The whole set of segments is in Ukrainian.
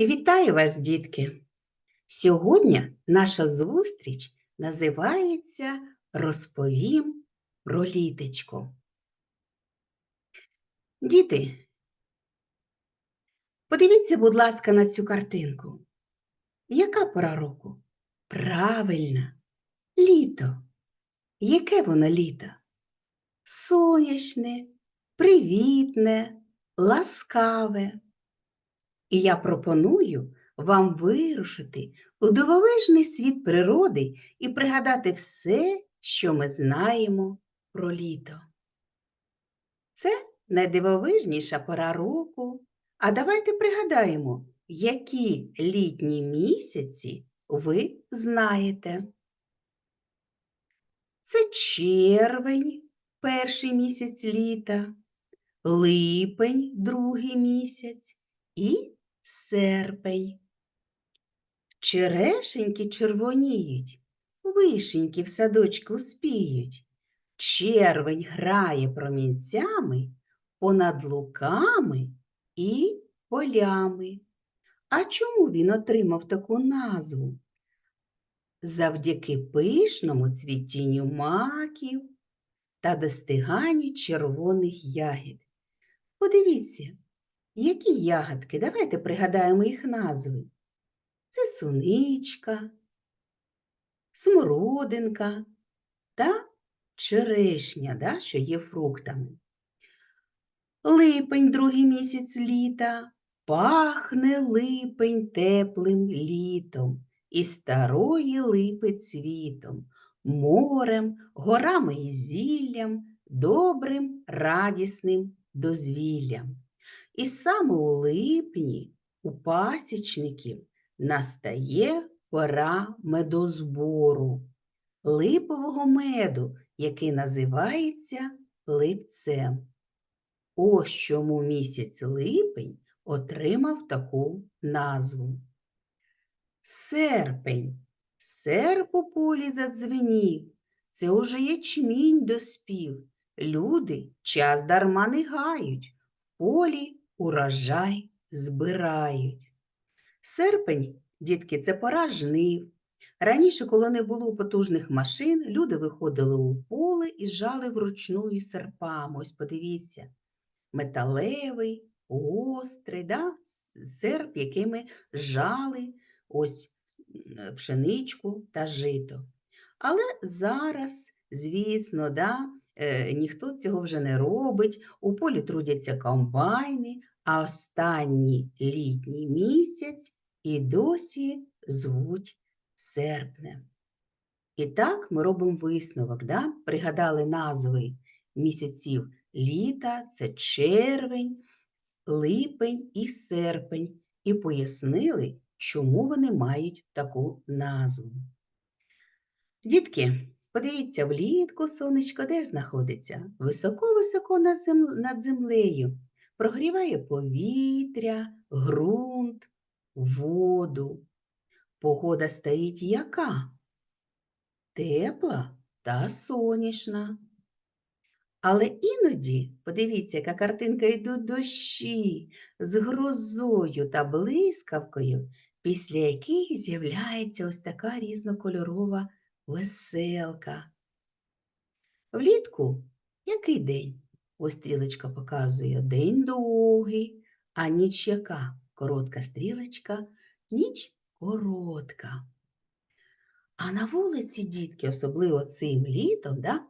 Вітаю вас, дітки! Сьогодні наша зустріч називається Розповім про літечко. Діти, подивіться, будь ласка, на цю картинку. Яка пора року? Правильно, літо. Яке воно літо? Сонячне, привітне, ласкаве. І я пропоную вам вирушити у дивовижний світ природи і пригадати все, що ми знаємо про літо. Це найдивовижніша пора року. А давайте пригадаємо, які літні місяці ви знаєте. Це червень, перший місяць літа, липень, другий місяць і серпень. Черешеньки червоніють, вишеньки в садочку спіють. Червень грає промінцями понад луками і полями. А чому він отримав таку назву? Завдяки пишному цвітінню маків та достиганні червоних ягід. Подивіться, які ягодки? Давайте пригадаємо їх назви. Це суничка, смородинка та черешня, да, що є фруктами. Липень другий місяць літа, пахне липень теплим літом, і старої липи цвітом, морем, горами і зіллям, добрим, радісним дозвіллям. І саме у липні у пасічників настає пора медозбору, липового меду, який називається липцем. Ось чому місяць липень отримав таку назву. Серпень. Серп у полі задзвенів. Це уже ячмінь доспів. Люди час дарма не гають, в полі урожай збирають. Серпень, дітки, це пора жнив. Раніше, коли не було потужних машин, люди виходили у поле і жали вручну серпами. Ось подивіться, металевий, гострий, да? серп, якими жали ось пшеничку та жито. Але зараз, звісно, да, ніхто цього вже не робить, у полі трудяться комбайни, а останній літній місяць і досі звуть серпнем. І так ми робимо висновок, да? пригадали назви місяців літа, це червень, липень і серпень, і пояснили, чому вони мають таку назву. Дітки, подивіться, влітку сонечко де знаходиться? Високо-високо над, зем... над землею. Прогріває повітря, ґрунт, воду. Погода стоїть яка? Тепла та сонячна. Але іноді, подивіться, яка картинка йдуть дощі з грозою та блискавкою, після яких з'являється ось така різнокольорова веселка. Влітку який день? Ось стрілочка показує день довгий, а ніч яка? Коротка стрілочка, ніч коротка. А на вулиці, дітки, особливо цим літом, да,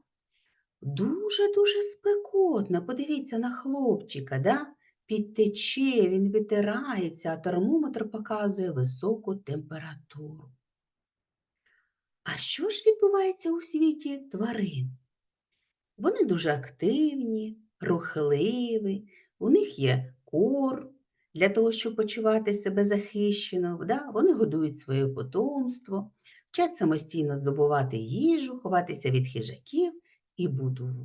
дуже-дуже спекотно. Подивіться на хлопчика, да? підтече, він витирається, а термометр показує високу температуру. А що ж відбувається у світі тварин? Вони дуже активні, рухливі, у них є корм для того, щоб почувати себе захищено. Да? Вони годують своє потомство, вчать самостійно здобувати їжу, ховатися від хижаків і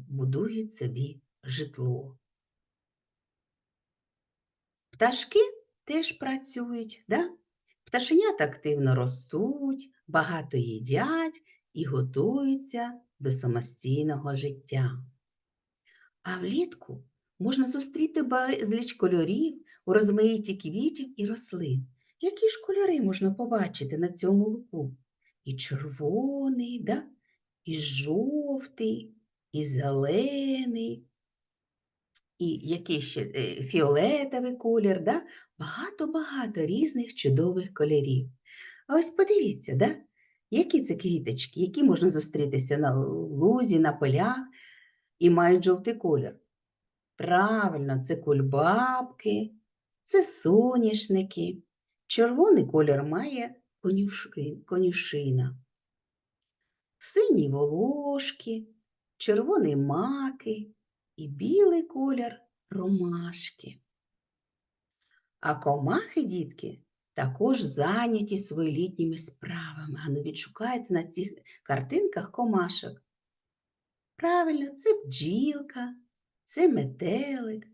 будують собі житло. Пташки теж працюють, да? пташенята активно ростуть, багато їдять і готуються до самостійного життя. А влітку можна зустріти безліч кольорів у розмаїтті квітів і рослин. Які ж кольори можна побачити на цьому луку? І червоний, да? і жовтий, і зелений, і який ще е, фіолетовий колір, да? багато-багато різних чудових кольорів. А ось подивіться, да? які це квіточки, які можна зустрітися на лузі, на полях і мають жовтий колір. Правильно, це кульбабки, це соняшники. Червоний колір має конюшина. Сині волошки, червоний маки і білий колір ромашки. А комахи, дітки, також зайняті своєлітніми справами. А ну відшукайте на цих картинках комашок. Правильно, це бджілка, це метелик.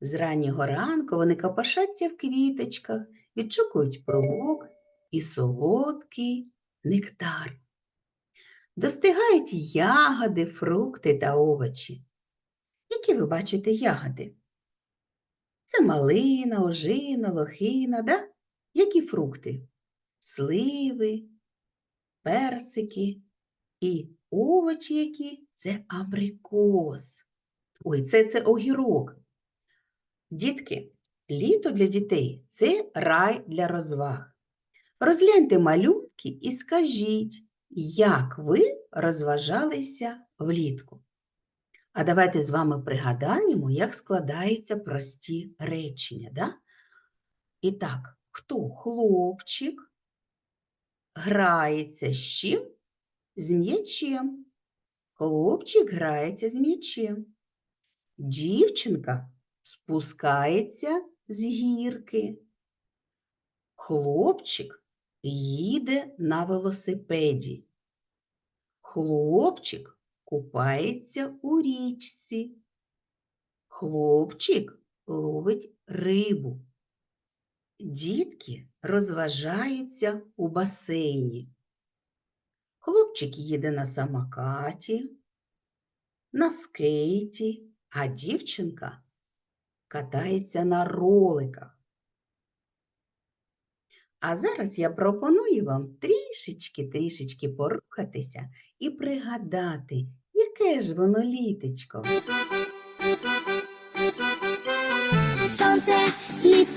З раннього ранку вони копошаться в квіточках, відшукують пилок і солодкий нектар. Достигають ягоди, фрукти та овочі. Які ви бачите ягоди? Це малина, ожина, лохина, да? Які фрукти? Сливи, персики і овочі які? Це абрикос. Ой, це, це огірок. Дітки, літо для дітей це рай для розваг. Розгляньте малюнки і скажіть, як ви розважалися влітку. А давайте з вами пригадаємо, як складаються прості речення. Да? І так, хто хлопчик грається з чим? З м'ячем. Хлопчик грається з м'ячем. Дівчинка спускається з гірки. Хлопчик їде на велосипеді. Хлопчик купається у річці. Хлопчик ловить рибу. Дітки розважаються у басейні. Хлопчик їде на самокаті, на скейті, а дівчинка катається на роликах. А зараз я пропоную вам трішечки-трішечки порухатися і пригадати, яке ж воно літечко.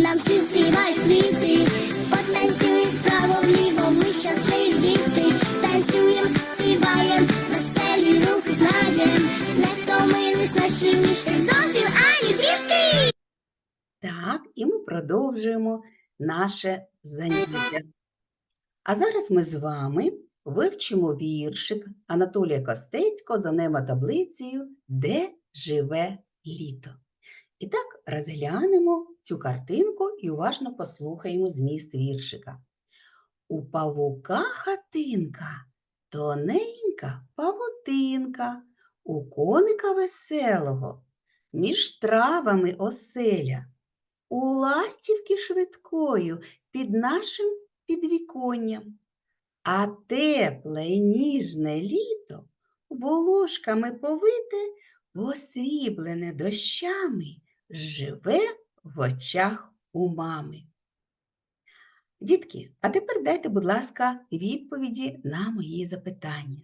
Нам всі співають квіти. Потанцюємо вправо вліво, ми щасливі діти. Танцюєм, співаєм, веселі рухи знаєм. Не втомились наші ніжки зовсім ані трішки. Так, і ми продовжуємо наше заняття. А зараз ми з вами вивчимо віршик Анатолія Костецького за нема таблицею Де живе літо. І так розглянемо цю картинку і уважно послухаємо зміст віршика. У павука хатинка, тоненька павутинка, у коника веселого, між травами оселя, у ластівки швидкою під нашим підвіконням. А тепле й ніжне літо волошками повите, посріблене дощами, живе в очах у мами. Дітки, а тепер дайте, будь ласка, відповіді на мої запитання.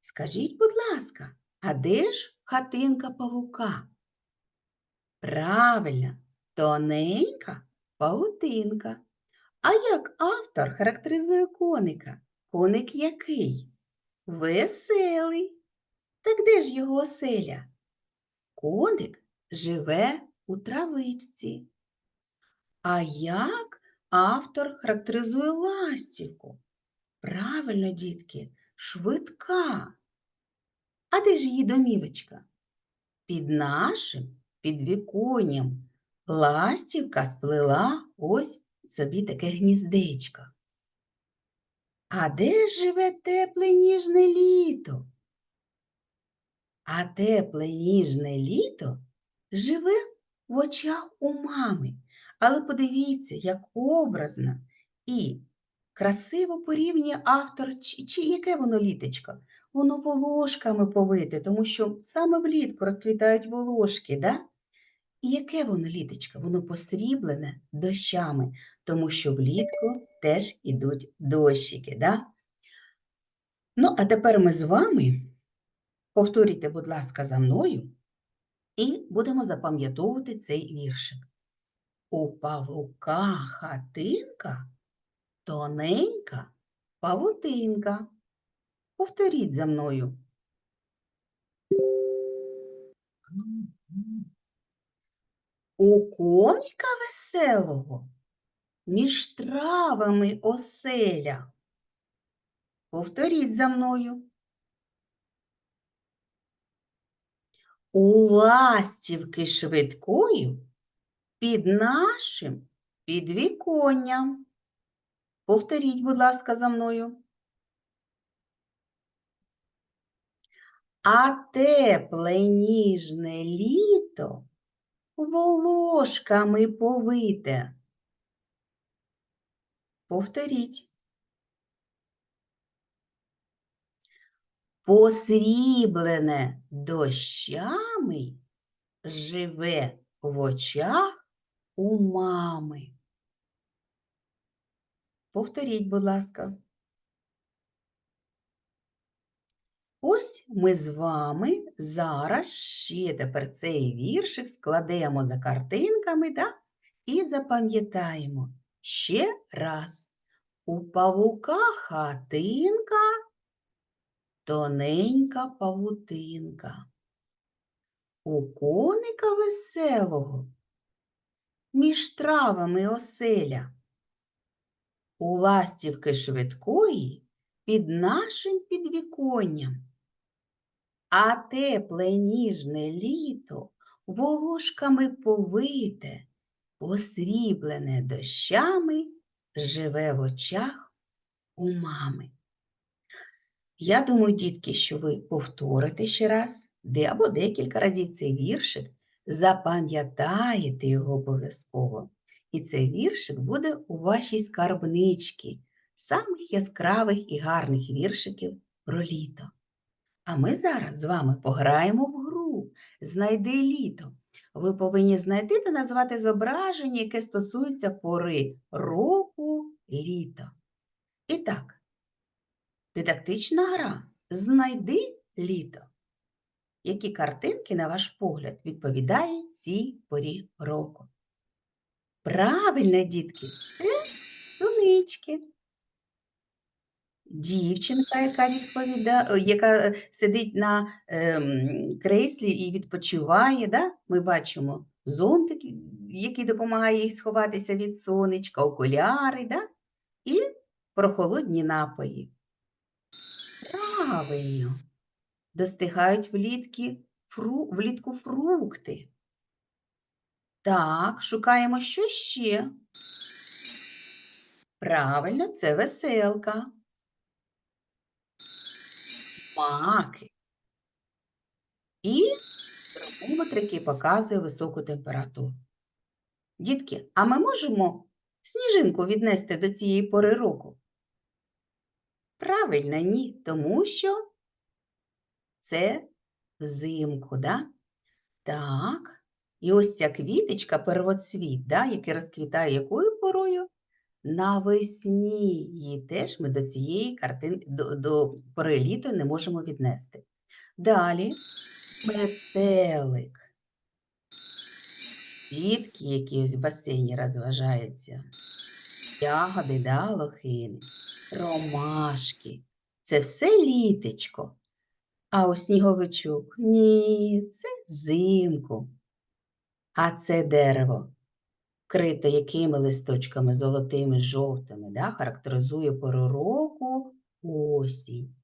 Скажіть, будь ласка, а де ж хатинка павука? Правильно, тоненька павутинка. А як автор характеризує коника? Коник який? Веселий. Так де ж його оселя? Коник живе у травичці. А як автор характеризує ластівку? Правильно, дітки, швидка. А де ж її домівочка? Під нашим підвіконням ластівка сплела ось собі таке гніздечко. А де живе тепле ніжне літо? А тепле ніжне літо живе в очах у мами. Але подивіться, як образно і красиво порівнює автор, чи, чи яке воно літечко. Воно волошками повите, тому що саме влітку розквітають волошки, да? І яке воно літечко? Воно посріблене дощами, тому що влітку теж ідуть дощики, да? Ну, а тепер ми з вами повторюйте, будь ласка, за мною, і будемо запам'ятовувати цей віршик. У павука хатинка, тоненька павутинка. Повторіть за мною. У коника веселого між травами оселя. Повторіть за мною. У ластівки швидкою під нашим підвіконням. Повторіть, будь ласка, за мною. А тепле ніжне літо волошками повите. Повторіть. Посріблене дощами живе в очах у мами. Повторіть, будь ласка. Ось ми з вами зараз ще тепер цей віршик складемо за картинками да? і запам'ятаємо ще раз. У павука хатинка, тоненька павутинка. У коника веселого між травами оселя. У ластівки швидкої під нашим підвіконням. А тепле ніжне літо волошками повите, посріблене дощами, живе в очах у мами. Я думаю, дітки, що ви повторите ще раз, де або декілька разів цей віршик, запам'ятаєте його обов'язково. І цей віршик буде у вашій скарбничці самих яскравих і гарних віршиків про літо. А ми зараз з вами пограємо в гру Знайди літо. Ви повинні знайти та назвати зображення, яке стосується пори року літо. І так, дидактична гра Знайди літо. Які картинки, на ваш погляд, відповідають цій порі року? Правильно, дітки, це сунички. Дівчинка, яка відповіда, яка е, сидить на ем, креслі і відпочиває, да? ми бачимо зонтик, який допомагає їй сховатися від сонечка, окуляри, да? і прохолодні напої. Правильно, достигають влітки, фру, влітку фрукти. Так, шукаємо що ще. Правильно, це веселка. Маки. І термометр, який показує високу температуру. Дітки, а ми можемо сніжинку віднести до цієї пори року? Правильно, ні, тому що це взимку, да? Так. І ось ця квіточка, первоцвіт, да, який розквітає якою порою? Навесні. Її теж ми до цієї картинки, до, до пори літа не можемо віднести. Далі метелик. Дітки, які ось в басейні розважаються. ягоди, да, лохини, ромашки. Це все літечко. А у сніговичок ні, це взимку. А це дерево, вкрите якими листочками золотими, жовтими, да, характеризує пору року осінь.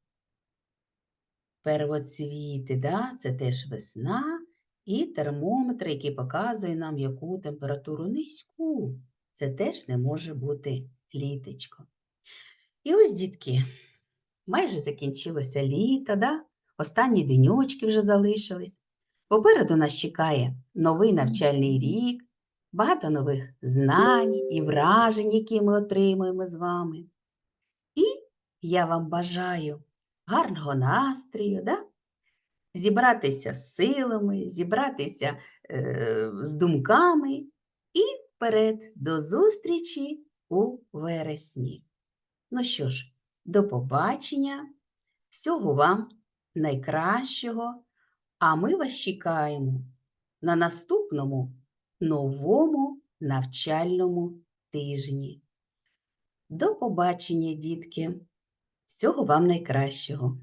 Первоцвіти, да, це теж весна, і термометр, який показує нам, яку температуру низьку. Це теж не може бути літечко. І ось, дітки, майже закінчилося літо, да? останні деньочки вже залишились. Попереду нас чекає новий навчальний рік, багато нових знань і вражень, які ми отримуємо з вами. І я вам бажаю гарного настрою, да? зібратися з силами, зібратися е, з думками і вперед до зустрічі у вересні. Ну що ж, до побачення, всього вам найкращого, а ми вас чекаємо на наступному новому навчальному тижні. До побачення, дітки! Всього вам найкращого!